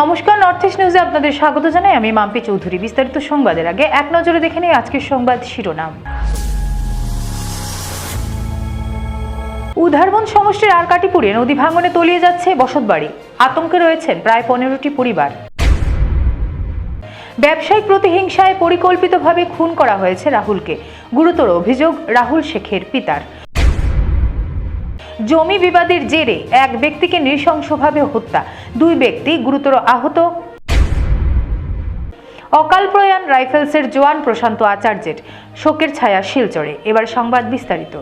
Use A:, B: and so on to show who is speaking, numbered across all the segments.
A: নমস্কার north east নিউজে আপনাদের স্বাগত জানাই। আমি মাম্পি চৌধুরী। বিস্তারিত সংবাদের আগে এক নজরে দেখে নিই আজকের সংবাদ শিরোনাম। উধারবন সমষ্টির আরকাটিপুরে নদী ভাঙনে তলিয়ে যাচ্ছে বসতবাড়ি আতঙ্কে রয়েছেন প্রায় পনেরোটি পরিবার। ব্যবসায়িক প্রতিহিংসায় পরিকল্পিতভাবে খুন করা হয়েছে রাহুলকে। গুরুতর অভিযোগ রাহুল শেখের পিতার। জমি বিবাদের জেরে এক ব্যক্তিকে নৃশংসভাবে হত্যা। দুই ব্যক্তি গুরুতর আহত। অকাল প্রয়াণ রাইফেলসের জোয়ান প্রশান্ত আচার্যের শোকের ছায়া শিলচরে। এবার সংবাদ বিস্তারিত।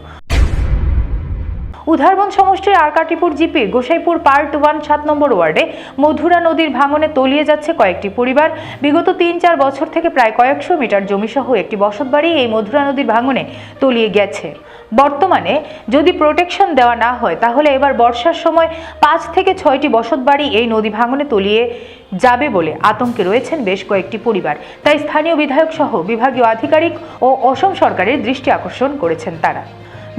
A: উধারবন সমষ্টির আরকাটিপুর জিপির গোসাইপুর পার্ট ওয়ান, সাত নম্বর ওয়ার্ডে মধুরা নদীর ভাঙনে তলিয়ে যাচ্ছে কয়েকটি পরিবার। বিগত তিন চার বছর থেকে প্রায় কয়েকশো মিটার জমিসহ একটি বসতবাড়ি এই মধুরা নদীর ভাঙনে তলিয়ে গেছে। বর্তমানে যদি প্রোটেকশন দেওয়া না হয়, তাহলে এবার বর্ষার সময় পাঁচ থেকে ছয়টি বসতবাড়ি এই নদী ভাঙনে তলিয়ে যাবে বলে আতঙ্কে রয়েছেন বেশ কয়েকটি পরিবার। তাই স্থানীয় বিধায়ক সহ বিভাগীয় আধিকারিক ও অসম সরকারের দৃষ্টি আকর্ষণ করেছেন তারা।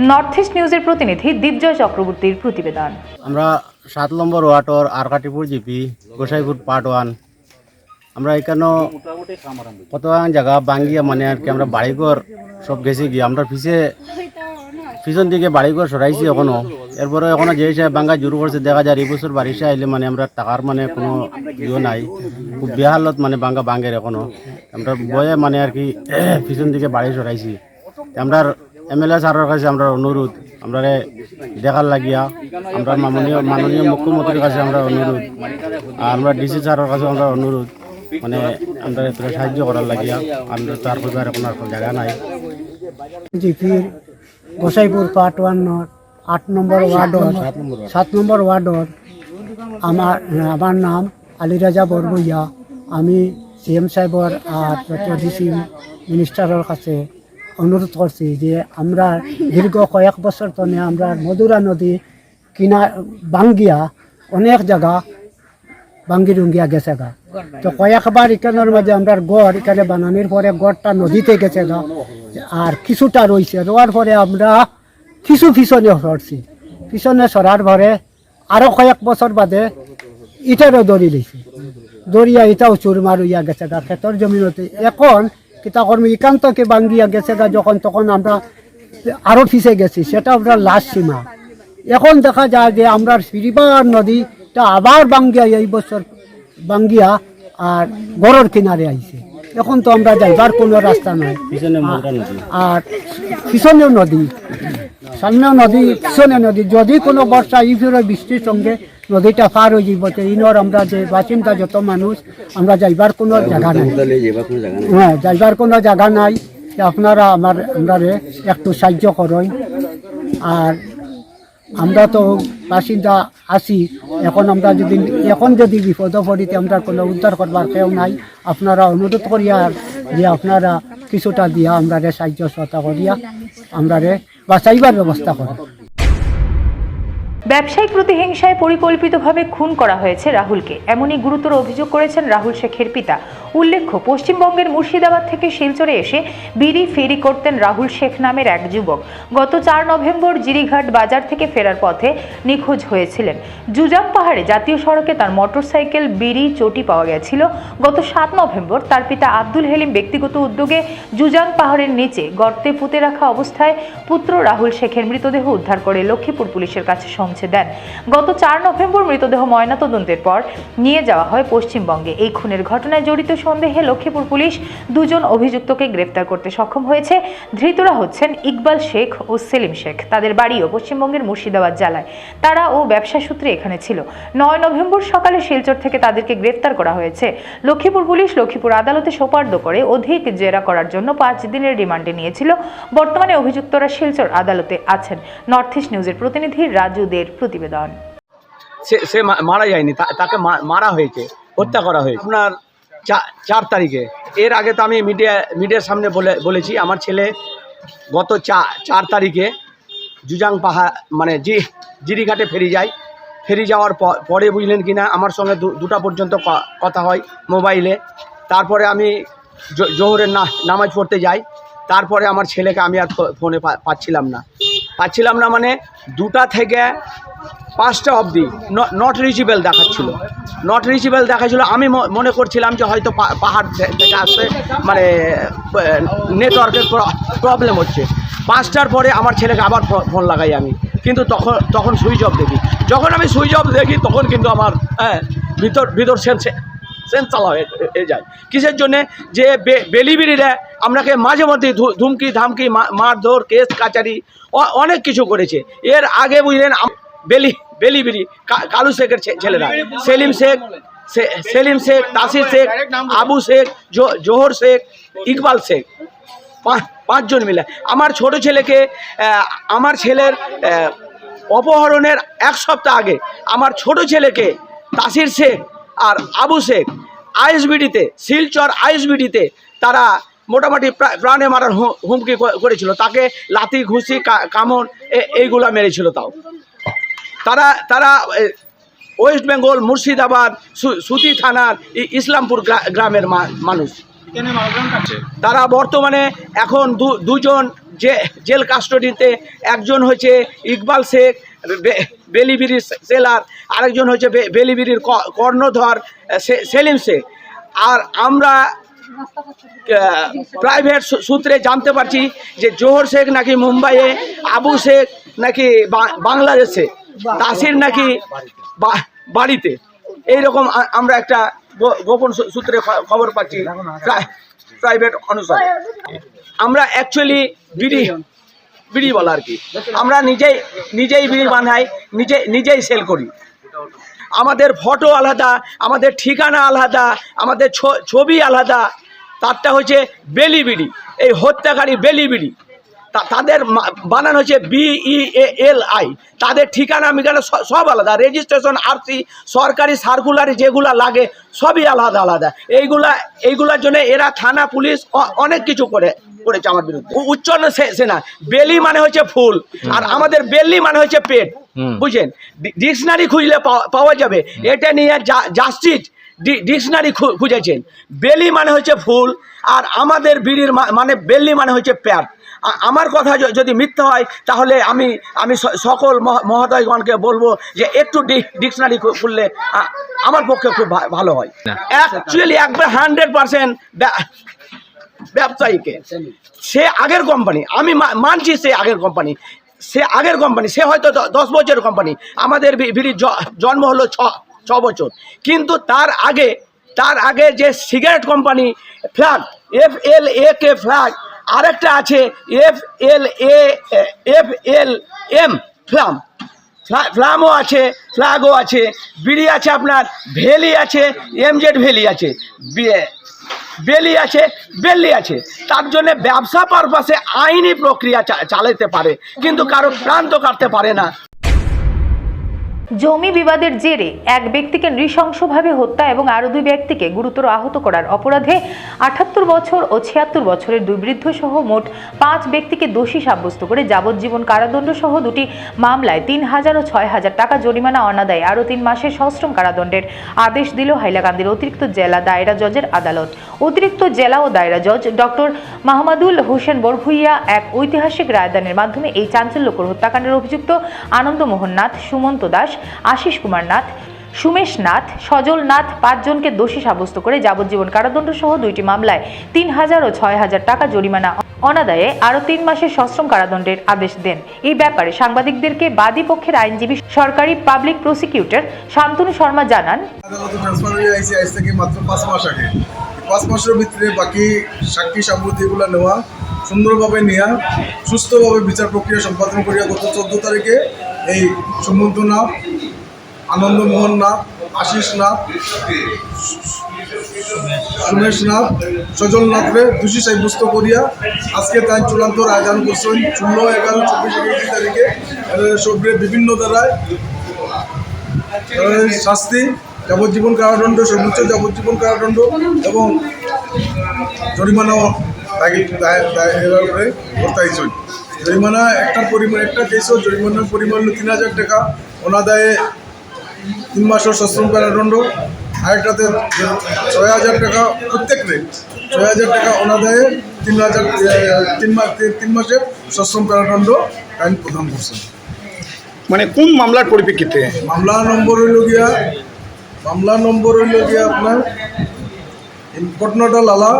A: নর্থ ইস্ট নিউজের প্রতিনিধি দিবজয় চক্রবর্তীর প্রতিবেদন।
B: আমরা সাত নম্বর ওয়ার্ডর Arkatipur GP, Gosaipur part one আমরা এখানে কত জায়গা বাঙ্গিয়া মানে আর কি আমরা বাড়িঘর সব গেছি গিয়ে, আমরা পিছে পিছন দিকে বাড়িঘর সরাইছি এখনও। এরপরে এখনও যে হিসাবে বাঙ্গা জোর করছে, দেখা যায় এবছর বছর বারিশে আইলে মানে আমরা টাকার মানে কোনো ইয়ে নাই। খুব বেহালত মানে বাঙ্গা বাঙ্গের এখনও। আমরা বয়ে মানে আর কি পিছন দিকে বাড়ি সরাইছি। আমরা এমএলএ স্যারের কাছে আমরা অনুরোধ আমরা দেখার লাগিয়া, আমরা মাননীয় মাননীয় মুখ্যমন্ত্রীর কাছে আমরা অনুরোধ, আর আমরা ডিসি স্যারের কাছে আমরা অনুরোধ মানে আমরা একটু সাহায্য করার লাগিয়া আমরা তার পরিবার এখন আর জায়গা নাই।
C: জিপির গোসাইপুর পার্ট ওয়ান আট নম্বর ওয়ার্ডর সাত নম্বর ওয়ার্ডর আমার আমার নাম আলিরাজা বরবইয়া, আমি সিএম সাহেবর আর ডিসি মিনিস্টারের কাছে অনুরোধ করছি যে আমরা দীর্ঘ কয়েক বছর তনে আমরা মধুরা নদী কিনা বাঙ্গিয়া অনেক জায়গা বাঙ্গি রুঙ্গিয়া গেছে গা। তো কয়েকবার এখানের মাঝে আমরা গড়, এখানে বানানোর পরে গড়টা নদীতে গেছে গা। আর কিছুটা রয়েছে, রোয়ার পরে আমরা কিছু পিছনে সরছি। পিছনে সরার পরে আরও কয়েক বছর বাদে ইটারও দড়ি লইছে দড়িয়া ইটাও চুরমার হইয়া গেছে গা, ক্ষেতর জমিনতে। এখন কিতা কর্মী একান্তকে বাঙ্গিয়া গেছে গা যখন তখন আমরা আরও ফিসে গেছি। সেটা আমরা লাস্ট সীমা। এখন দেখা যায় যে আমরা সিরিবার নদীটা আবার বাঙ্গিয়া এই বছর বাঙ্গিয়া আর গড়ের কিনারে আইছে। এখন তো আমরা যাইবার কোনো রাস্তা নাই। আর পিছনেও নদী সামনে নদী পিছনে নদী। যদি কোনো বর্ষা এই বৃষ্টির সঙ্গে নদীটা পার হয়ে তো ইনর আমরা যে বাসিন্দা যত মানুষ, আমরা যাইবার কোনো জায়গা নাই। হ্যাঁ যাইবার কোনো জায়গা নাই আপনারা আমার, আমরা একটু সাহায্য করেন। আর আমরা তো বাসিন্দা আছি, এখন আমরা যদি, এখন যদি বিপদ পড়িতে আমরা কোনো উদ্ধার করবার কেউ নাই। আপনারা অনুরোধ করিয়া যে আপনারা কিছুটা দিয়া আমরা সাহায্য সহায়তা করিয়া আমরা বাঁচাইবার ব্যবস্থা করেন।
A: ব্যবসায়িক প্রতিহিংসায় পরিকল্পিতভাবে খুন করা হয়েছে রাহুলকে। এমনই গুরুতর অভিযোগ করেছেন রাহুল শেখের পিতা। উল্লেখ্য, পশ্চিমবঙ্গের মুর্শিদাবাদ থেকে শিলচরে এসে বিড়ি ফেরি করতেন রাহুল শেখ নামের এক যুবক। গত চার নভেম্বর জিরিঘাট বাজার থেকে ফেরার পথে নিখোঁজ হয়েছিলেন। জুজাম পাহাড়ে জাতীয় সড়কে তার মোটরসাইকেল, বিড়ি, চটি পাওয়া গেছিল। গত সাত নভেম্বর তার পিতা আব্দুল হেলিম ব্যক্তিগত উদ্যোগে জুজাং পাহাড়ের নিচে গর্তে পুঁতে রাখা অবস্থায় পুত্র রাহুল শেখের মৃতদেহ উদ্ধার করে লক্ষ্মীপুর পুলিশের কাছে পৌঁছে দেন। গত চার নভেম্বর মৃতদেহ ময়নাতদন্তের পর নিয়ে যাওয়া হয় পশ্চিমবঙ্গে। এই খুনের ঘটনায় জড়িত সন্দেহে লক্ষ্মীপুর পুলিশ দুজন অভিযুক্তকে গ্রেপ্তার করতে সক্ষম হয়েছে। ধৃতরা হচ্ছেন ইকবাল শেখ ও সেলিম শেখ। তাদের বাড়িও পশ্চিমবঙ্গের মুর্শিদাবাদ জেলায়। তারা ও ব্যবসা সূত্রে এখানে ছিল। নয় নভেম্বর সকালে শিলচর থেকে তাদেরকে গ্রেপ্তার করা হয়েছে। লক্ষ্মীপুর পুলিশ লক্ষ্মীপুর আদালতে সোপার্দ করে অধিক জেরা করার জন্য পাঁচ দিনের রিমান্ডে নিয়েছিল। বর্তমানে অভিযুক্তরা শিলচর আদালতে আছেন। নর্থ ইস্ট নিউজের প্রতিনিধি রাজু দের প্রতিবেদন।
D: সে মারা যায়নি তাকে মারা হয়েছে, হত্যা করা হয়েছে। আপনার চার তারিখে। এর আগে তো আমি মিডিয়া, মিডিয়ার সামনে বলে, বলেছি, আমার ছেলে গত চার তারিখে জুজাং পাহাড় মানে জি জিরিঘাটে ফেরি যায়। ফেরি যাওয়ার পরে বুঝলেন কি না আমার সঙ্গে দুটা পর্যন্ত কথা হয় মোবাইলে। তারপরে আমি জোহরের নামাজ পড়তে যাই। তারপরে আমার ছেলেকে আমি আর ফোনে পাচ্ছিলাম না। পাচ্ছিলাম না মানে দুটা থেকে পাঁচটা অবধি। নট রিচেবল দেখাচ্ছিল। নট রিচেবল দেখাচ্ছিল। আমি মনে করছিলাম যে হয়তো পাহাড় থেকে আসছে মানে নেটওয়ার্কের প্রবলেম হচ্ছে। পাঁচটার পরে আমার ছেলেকে আবার ফোন লাগাই আমি। কিন্তু তখন তখন সুইচ অফ দেখি। যখন আমি সুইচ অফ দেখি, তখন কিন্তু আমার হ্যাঁ ভিতর ভিতর সেন্সে সেন্স চালা হয়ে যায়। কিসের জন্যে? যে বেলিবিরিরা আপনাকে মাঝে মধ্যে ধুমকি ধামকি মারধর কেস কাচারি অনেক কিছু করেছে। এর আগে বুঝলেন বেলি বেলিবিরি কালু শেখের ছেলেরা। সেলিম শেখ সেলিম শেখ তাসির শেখ আবু শেখ জোহর শেখ ইকবাল শেখ। পাঁচ- পাঁচজন মিলে। আমার ছোট ছেলেকে আমার ছেলের অপহরণের এক সপ্তাহ আগে আমার ছোট ছেলেকে তাসির শেখ আর আবু শেখ আইএসবিডিতে শিলচর আইএসবিডিতে তারা মোটামুটি প্রা- প্রাণে মারার হুমকি করেছিল। তাকে লাথি ঘুষি কা- কামড় এ- এইগুলা মেরেছিল তাও। তারা তারা ওয়েস্ট বেঙ্গল মুর্শিদাবাদ সুতি থানার ইসলামপুর গ্রা- গ্রামের মানুষ। তারা বর্তমানে এখন দু- দুজন যে জেল কাস্টডিতে একজন হচ্ছে ইকবাল শেখ বেলিবিরির সেলার আরেকজন হচ্ছে বেলিবিরির কর্ণধর সেলিম শেখ আর আমরা প্রাইভেট সূত্রে জানতে পারছি যে জোহর শেখ নাকি মুম্বাইয়ে, আবু শেখ নাকি বাংলাদেশে তাসির নাকি বাড়িতে। এইরকম আ- আমরা একটা গোপন সূত্রে খবর পাচ্ছি। প্রাইভেট অনুসারে। আমরা অ্যাকচুয়ালি বিড়ি বিড়ি বলা আর কি। আমরা নিজেই নিজেই বিড়ি বানাই, নিজে, নিজেই সেল করি। আমাদের ফটো আলাদা, আমাদের ঠিকানা আলাদা, আমাদের ছবি আলাদা। তারটা হচ্ছে বেলি বিড়ি, এই হত্যাকারী বেলি বিড়ি। তাদের বানানো হচ্ছে বিই এল আই তাদের ঠিকানা, মিকানা সব আলাদা। রেজিস্ট্রেশন আরসি সরকারি সার্কুলারি যেগুলা লাগে, সবই আলাদা আলাদা। এইগুলা, এইগুলার জন্য এরা থানা, পুলিশ অনেক কিছু করে। করেছে আমার বিরুদ্ধে। উচ্চারণ সে- সেনা বেলি মানে হচ্ছে ফুল। আর আমাদের বেল্লি মানে হচ্ছে পেট। বুঝছেন? ডিকশনারি খুঁজলে পাওয়া- পাওয়া যাবে। এটা নিয়ে জাস্টিস ডিকশনারি খুঁজেছেন। বেলি মানে হচ্ছে ফুল। আর আমাদের বিড়ির মানে বেল্লি মানে হচ্ছে প্যাট। আমার কথা যদি মিথ্যা হয় তাহলে আমি আমি সকল মহ- মহোদয়গণকে বলব যে একটু ডিকশনারি খুললে আমার পক্ষে খুব ভালো হয়। অ্যাকচুয়ালি একবার হান্ড্রেড পার্সেন্ট ব্যবসায়ীকে। সে আগের কোম্পানি আমি মানছি সে আগের কোম্পানি সে আগের কোম্পানি সে হয়তো দশ বছরের কোম্পানি আমাদের জ- জন্ম হলো ছ ছ বছর। কিন্তু তার আগে তার আগে যে cigarette company flag F L A K flag, আরেকটা আছে F L A F L M flam. ফ্লা- ফ্লামও আছে, ফ্ল্যাগও আছে, বিড়ি আছে আপনার, ভেলি আছে এমজেড ভেলি আছে। বেলি আছে বেলি আছে। তার জন্য ব্যবসা পারপাসে আইনি প্রক্রিয়া চালাতে পারে, কিন্তু কারও প্রান্ত কাটতে পারে না।
A: জমি বিবাদের জেরে এক ব্যক্তিকে নৃশংসভাবে হত্যা এবং আরও দুই ব্যক্তিকে গুরুতর আহত করার অপরাধে আটাত্তর বছর ও ছিয়াত্তর বছরের দুই বৃদ্ধ সহ মোট পাঁচ ব্যক্তিকে দোষী সাব্যস্ত করে যাবজ্জীবন কারাদণ্ড সহ দুটি মামলায় তিন হাজার ও ছয় হাজার টাকা জরিমানা অনাদায়ে আরও তিন মাসের সশ্রম কারাদণ্ডের আদেশ দিল হাইলাকান্দির অতিরিক্ত জেলা দায়রা জজের আদালত। অতিরিক্ত জেলা ও দায়রা জজ ডক্টর মাহমুদুল হোসেন বরভুইয়া এক ঐতিহাসিক রায়দানের মাধ্যমে এই চাঞ্চল্যকর হত্যাকাণ্ডের অভিযুক্ত আনন্দমোহন নাথ, সুমন্ত দাস আশিস কুমার নাথ, সুমেশ নাথ, সজল নাথ পাঁচজনকে দোষী সাব্যস্ত করে যাবজ্জীবন কারাদণ্ড সহ দুইটি মামলায় তিন হাজার ও ছয় হাজার টাকা জরিমানা অনাদায়ে আরও তিন মাসের সশ্রম কারাদণ্ডের আদেশ দেন। এই ব্যাপারে সাংবাদিকদেরকে বাদী পক্ষের আইনজীবী, সরকারি পাবলিক প্রসিকিউটর শান্তনু শর্মা জানান
E: পাঁচ মাসের ভিতরে বাকি সাক্ষী সামগ্রীগুলো নেওয়া, সুন্দরভাবে নেওয়া সুস্থভাবে বিচার প্রক্রিয়া সম্পাদন করিয়া গত চোদ্দ তারিখে এই সুমন্ত নাথ, আনন্দমোহন নাথ, আশিস নাথ, সুমেশ নাথ, সজল নাথরে দোষী সাব্যস্ত করিয়া আজকে তাই চূড়ান্ত রায়দান করছেন। ষোলো, এগারো, চব্বিশ, একত্রিশ তারিখে এদের সবরে বিভিন্ন দ্বারায় শাস্তি, যাবজ্জীবন কারাদণ্ড, সর্বোচ্চ যাবজ্জীবন কারাদণ্ড এবং জরিমানাও তাকে দায়- দায়- এর উপরে বর্তাইছেন। জরিমানা একটার পরিমাণ একটা কেসও জরিমানার পরিমাণ হলো তিন হাজার টাকা। অনাদায়ে তিন মাসের সশ্রম কারাদণ্ড। আরেকটাতে ছয় হাজার টাকা প্রত্যেক রেট ছয় হাজার টাকা অনাদায়ে তিন হাজার তিন মাস তিন মাসের সশ্রম কারাদণ্ড আইন প্রদান করছেন
F: মানে কোন মামলার পরিপ্রেক্ষিতে?
E: মামলা নম্বর হইল গিয়া মামলা নম্বর হইল গিয়া আপনার ঘটনাটা লালা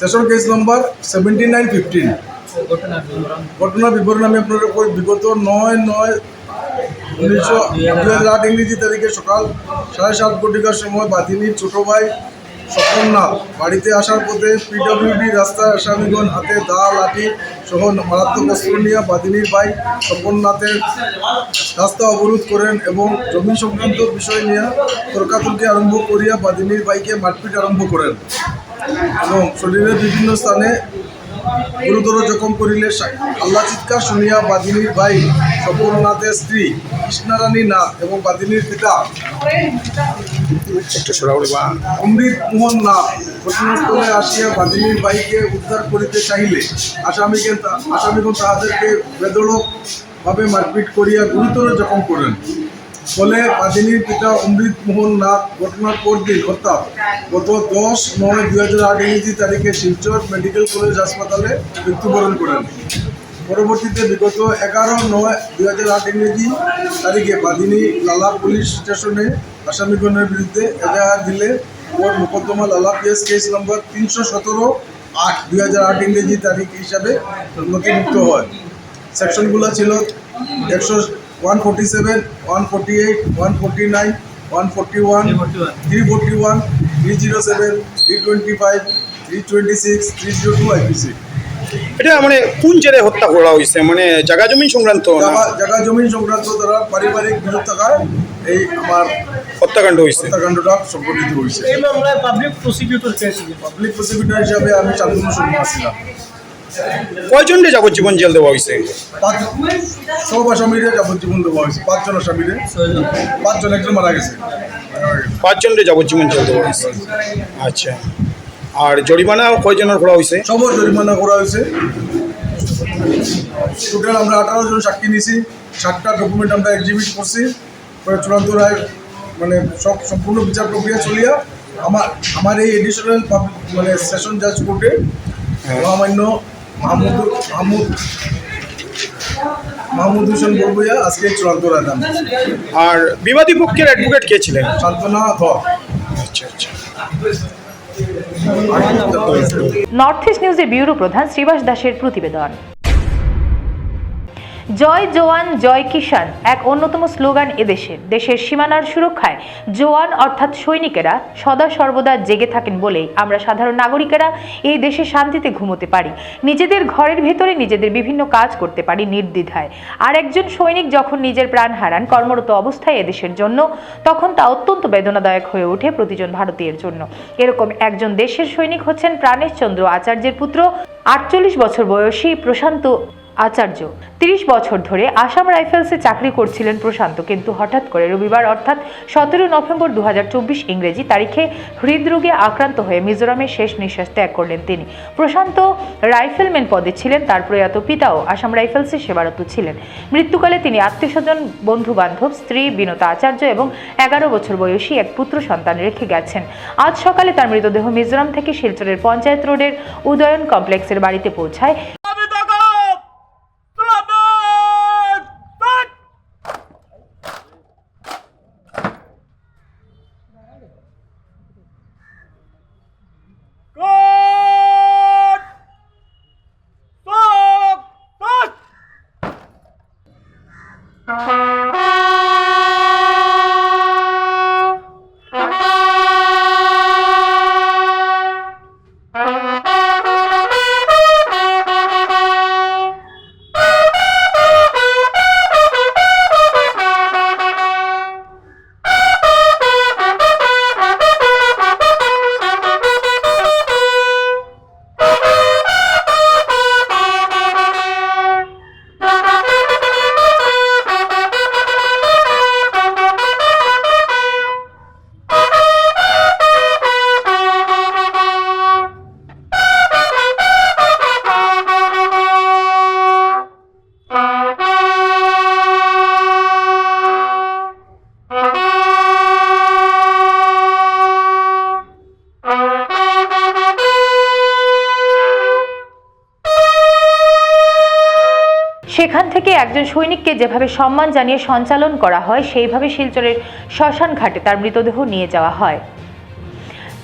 E: session case number seventy nine fifteen ঘটনা বিবরণ আমি আপনাদের বিগত নয় নয় উনিশশো দুই হাজার আট ইংরেজি তারিখে সকাল সাড়ে সাত ঘটিকার সময় বাদিনীর ছোট ভাই স্বপননাথ বাড়িতে আসার পথে পিডব্লিউডি রাস্তায় আসামিগণ হাতে দা, লাঠি সহ মারাত্মক অস্ত্র নিয়ে বাদিনীর ভাই স্বপননাথের রাস্তা অবরোধ করেন এবং জমি সংক্রান্ত বিষয় নিয়ে তর্কাতর্কি আরম্ভ করিয়া বাদিনীর ভাইকে মারপিট আরম্ভ করেন। এবং শরীরের বিভিন্ন স্থানে গুরুতর জখম করিলে আল্লাহ চিৎকার শুনিয়া বাদিনীর ভাই স্বপননাথের স্ত্রী কৃষ্ণারানী নাথ এবং বাদিনীর পিতা অমৃত মোহন নাথ ঘটনাস্থলে আসিয়া বাদিনীর ভাইকে উদ্ধার করিতে চাহিলে আসামিকে আসামিগণ তাহাদেরকে বেদড়ক ভাবে মারপিট করিয়া গুরুতর জখম করেন। ফলে বাদিনীর পিতা অমৃত মোহন নাথ ঘটনার পরদিন অর্থাৎ গত দশ নয় দুই হাজার আট ইংরেজি তারিখে শিলচর মেডিকেল কলেজ হাসপাতালে মৃত্যুবরণ করেন। পরবর্তীতে বিগত এগারো নয় দুই হাজার আট ইংরেজি তারিখে বাদিনী লালা পুলিশ স্টেশনে আসামিগণের বিরুদ্ধে এজাহার দিলে ওর মোকদ্দমা লালা পিএস কেস নম্বর তিনশো সতেরো আট দুই হাজার আট ইংরেজি তারিখ হিসাবে নথিভুক্ত হয়। সেকশনগুলো ছিল একশো one forty seven one forty eight one forty nine one forty one three forty one three zero seven three twenty five three twenty six three zero two IPC
F: এটা মানে কোন জেরে হত্যা করা হয়েছে? মানে জায়গা জমি সংক্রান্ত না?
E: জায়গা জায়গা জমি সংক্রান্ত দ্বারা পারিবারিক বিরোধ এই আমার
F: হত্যাকাণ্ড হয়েছে।
E: হত্যাকাণ্ডটা সংঘটিত হয়েছে।
G: এই মামলায় পাবলিক প্রসিকিউটর ছিলেন
E: পাবলিক প্রসিকিউটর হিসাবে আমি চান্দন শর্মা ছিলাম
F: কয়জনকে যাবজ্জীবন জেল দেওয়া হয়েছে?
E: পাঁচ সব আসামিরে যাবজ্জীবন দেওয়া হয়েছে। পাঁচজন আসামিরে পাঁচজন একজন মারা গেছে।
F: পাঁচজনকে যাবজ্জীবন জেল দেওয়া হয়েছে। আচ্ছা। আর জরিমানা কয়জনের করা হয়েছে?
E: সবর জরিমানা করা হয়েছে। টোটাল আমরা আঠারো জন সাক্ষী নিয়েছি। সাতটা ডকুমেন্ট আমরা এক্সিবিট করছি। পরে চূড়ান্ত রায় মানে সব সম্পূর্ণ বিচার প্রক্রিয়া চলিয়া আমার আমার এই এডিশনাল মানে সেশন জাজ কোর্টে মহামান্য মাহমুদ মাহমুদ মাহমুদ হোসেন বরবইয়া আজকে চূড়ান্ত রায়
F: আর বিবাদী পক্ষের অ্যাডভোকেট কে ছিলেন?
E: সান্ত্বনা ধর
F: আচ্ছা আচ্ছা।
A: নর্থ ইস্ট নিউজের ব্যুরো প্রধান শ্রীবাস দাসের প্রতিবেদন। জয় জওয়ান, জয় কিষান এক অন্যতম স্লোগান এদেশে দেশের সীমানার সুরক্ষায় জওয়ান অর্থাৎ সৈনিকেরা সদা সর্বদা জেগে থাকেন বলেই আমরা সাধারণ নাগরিকেরা এই দেশে শান্তিতে ঘুমোতে পারি। নিজেদের ঘরের ভেতরে নিজেদের বিভিন্ন কাজ করতে পারি নির্দ্বিধায়। আর একজন সৈনিক যখন নিজের প্রাণ হারান কর্মরত অবস্থায় এদেশের জন্য, তখন তা অত্যন্ত বেদনাদায়ক হয়ে ওঠে প্রতিজন ভারতীয়ের জন্য। এরকম একজন দেশের সৈনিক হচ্ছেন প্রাণেশ চন্দ্র আচার্যের পুত্র। আটচল্লিশ বছর বয়সী প্রশান্ত আচার্য, তিরিশ বছর ধরে আসাম রাইফেলসে চাকরি করছিলেন প্রশান্ত, কিন্তু হঠাৎ করে রবিবার, অর্থাৎ সতেরো নভেম্বর দু হাজার চব্বিশ ইংরেজি তারিখে হৃদরোগে আক্রান্ত হয়ে মিজোরামে শেষ নিঃশ্বাস ত্যাগ করলেন তিনি। প্রশান্ত রাইফেলম্যান পদে ছিলেন, তার প্রয়াত পিতাও আসাম রাইফেলসে সেবারত ছিলেন। মৃত্যুকালে তিনি আত্মীয়স্বজন বন্ধু বান্ধব স্ত্রী বিনতা আচার্য এবং এগারো বছর বয়সী এক পুত্র সন্তান রেখে গেছেন। আজ সকালে তার মৃতদেহ মিজোরাম থেকে শিলচরের পঞ্চায়েত রোডের উদয়ন কমপ্লেক্সের বাড়িতে পৌঁছায়। সেখান থেকে একজন সৈনিককে যেভাবে সম্মান জানিয়ে সঞ্চালন করা হয়, সেইভাবে শিলচরের শ্মশান ঘাটে তার মৃতদেহ নিয়ে যাওয়া হয়।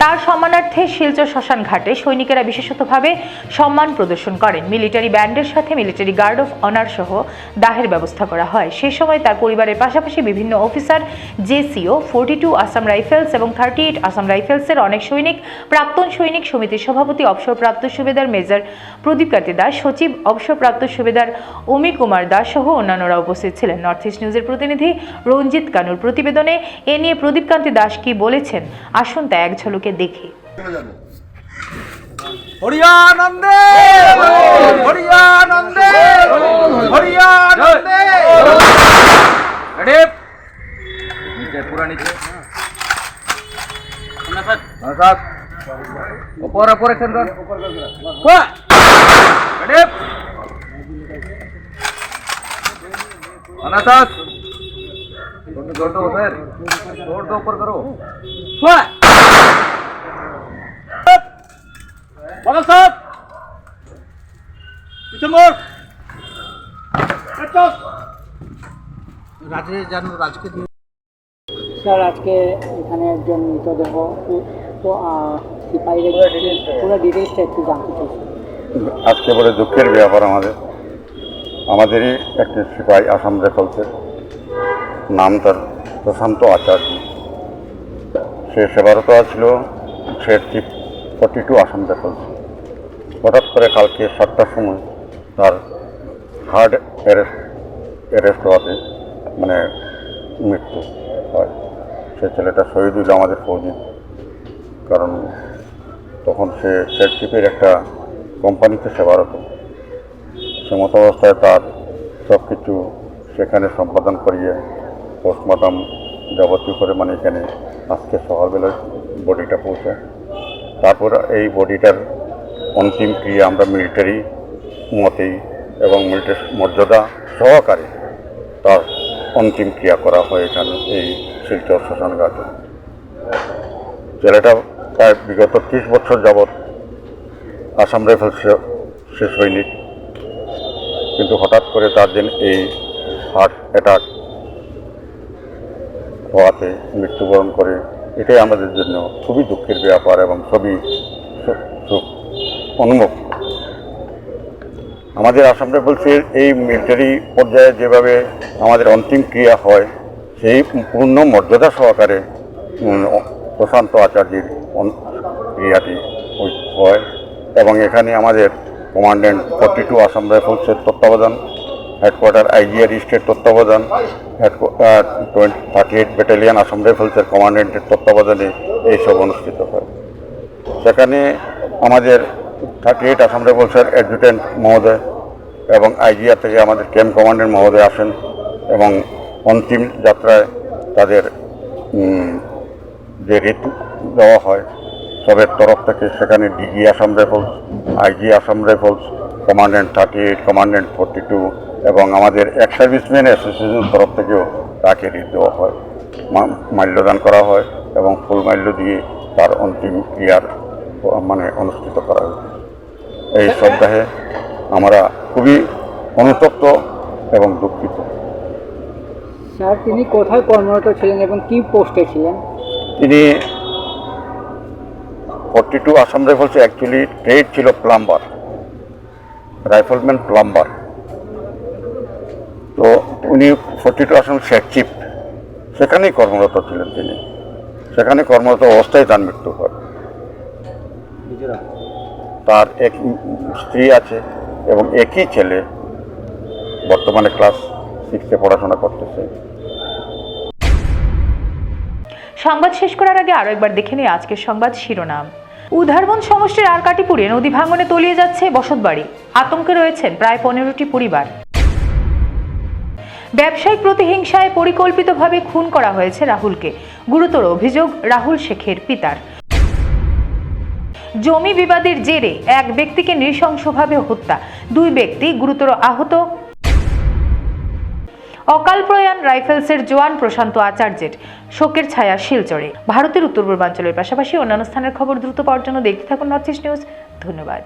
A: তার সম্মানার্থে শিলচর শ্মশান ঘাটে সৈনিকেরা বিশেষতভাবে সম্মান প্রদর্শন করেন। মিলিটারি ব্যান্ডের সাথে মিলিটারি গার্ড অফ অনার সহ দাহের ব্যবস্থা করা হয়। সে সময় তার পরিবারের পাশাপাশি বিভিন্ন officer, JCO, forty two Assam rifles এবং থার্টি এইট আসাম রাইফেলসের অনেক সৈনিক, প্রাক্তন সৈনিক সমিতির সভাপতি, অবসরপ্রাপ্ত সুবেদার মেজর প্রদীপ কান্তি দাস, সচিব, অবসরপ্রাপ্ত সুবেদার অমি কুমার দাস সহ অন্যান্যরা উপস্থিত ছিলেন। নর্থ ইস্ট নিউজের প্রতিনিধি রঞ্জিত কানুর প্রতিবেদনে এ নিয়ে প্রদীপ কান্তি দাস কি বলেছেন? আসুন তা এক ঝলকে দেখি
D: হরিয়ানন্দে হরিয়ানন্দে হরিয়ানন্দে নিচে পুরা নিচে ওপর ওপর কেন্দ্র अनाथास जोड़ दो सर जोड़ दो ऊपर करो
G: বাদল সাহেব
C: স্যার আজকে এখানে একজন মৃতদেহ। তো সিপাহীদের একটু জানতে চাইছি
H: আজকে বলে দুঃখের ব্যাপার আমাদের। আমাদেরই একটি সিপাহী আসাম রেফলসের নাম তার প্রশান্ত আচার্য। সে সেবারত ছিল সে chief forty two Assam rifles হঠাৎ করে কালকে সাতটার সময় তার হার্ট অ্যারেস্ট অ্যারেস্ট হওয়াতে মানে মৃত্যু হয়। সে ছেলেটা শহীদ হইল আমাদের ফৌজি। কারণ তখন সে চিফের একটা কোম্পানিতে সেবারত সে মতো অবস্থায় তার সব কিছু সেখানে সম্পাদন করিয়ে পোস্টমর্টম যাবতীয় করে মানে এখানে আজকে সকালবেলায় বডিটা পৌঁছায়। তারপর এই বডিটার অন্তিম ক্রিয়া আমরা মিলিটারি মতেই এবং মিলিটারি মর্যাদা সহকারে তার অন্তিম ক্রিয়া করা হয় এখানে এই শিলচর শ্মশান ঘাটে। ছেলেটা প্রায় বিগত ত্রিশ বছর যাবৎ আসাম রাইফেলস শেষ সৈনিক কিন্তু হঠাৎ করে তার দিন এই হার্ট অ্যাটাক হওয়াতে মৃত্যুবরণ করে এটাই আমাদের জন্য খুবই দুঃখের ব্যাপার এবং খুবই অনুমুখ আমাদের আসাম রাইফেলসের এই মিলিটারি পর্যায়ে যেভাবে আমাদের অন্তিম ক্রিয়া হয়, সেই পূর্ণ মর্যাদা সহকারে প্রশান্ত আচার্যের ক্রিয়াটি হয় এবং এখানে আমাদের কমান্ডেন্ট ফর্টি টু আসাম রাইফেলসের তত্ত্বাবধান হেডকোয়ার্টার আইজিআর ইস্টের তত্ত্বাবধান থার্টি এইট ব্যাটালিয়ান আসাম রাইফেলসের কমান্ডেন্টের তত্ত্বাবধানে এইসব অনুষ্ঠিত হয়। সেখানে আমাদের থার্টি এইট আসাম রাইফেলসের অ্যাডজুটেন্ট মহোদয় এবং আইজিআর থেকে আমাদের ক্যাম্প কমান্ডেন্ট মহোদয় আসেন এবং অন্তিম যাত্রায় তাদের যে ঋতু দেওয়া হয়, সবের তরফ থেকে সেখানে DG Assam rifles IG Assam rifles commandant thirty eight commandant forty two এবং আমাদের এক সার্ভিসম্যান অ্যাসোসিয়েশনের তরফ থেকেও তাকে ঋণ দেওয়া হয় মাল্যদান করা হয় এবং ফুল মাল্য দিয়ে তার অন্তিম ক্রিয়ার মানে অনুষ্ঠিত করা হয়। এই সপ্তাহে আমরা খুবই অনুতপ্ত এবং দুঃখিত।
C: স্যার তিনি কোথায় কর্মরত ছিলেন এবং কি পোস্টে ছিলেন?
H: তিনি forty two Assam rifles actually trade ছিল প্লাম্বার রাইফেলম্যান প্লাম্বার। তো উনি ফর্টি টু আসাম শেখ চিফ, সেখানেই কর্মরত ছিলেন তিনি। সেখানে কর্মরত অবস্থায় তার মৃত্যু হয়। তার এক স্ত্রী আছে এবং একই ছেলে বর্তমানে ক্লাস সিক্সে পড়াশোনা করতেছে।
A: সংবাদ শেষ করার আগে আরও একবার দেখে নিই আজকের সংবাদ শিরোনাম। উধারবন সমষ্টির আরকাটিপুরে নদী ভাঙনে তলিয়ে যাচ্ছে বসতবাড়ি। আতঙ্কে রয়েছেন প্রায় পনেরোটি পরিবার। ব্যবসায়িক প্রতিহিংসায় পরিকল্পিতভাবে খুন করা হয়েছে রাহুলকে। গুরুতর অভিযোগ রাহুল শেখের পিতার। জমি বিবাদের জেরে এক ব্যক্তিকে নৃশংসভাবে হত্যা। দুই ব্যক্তি গুরুতর আহত। অকাল প্রয়াণ রাইফেলসের জোয়ান প্রশান্ত আচার্যের শোকের ছায়া শিলচরে। ভারতের উত্তর পূর্বাঞ্চলের পাশাপাশি অন্যান্য স্থানের খবর দ্রুত পাওয়ার জন্য দেখতে থাকুন নর্থ ইস্ট নিউজ। ধন্যবাদ।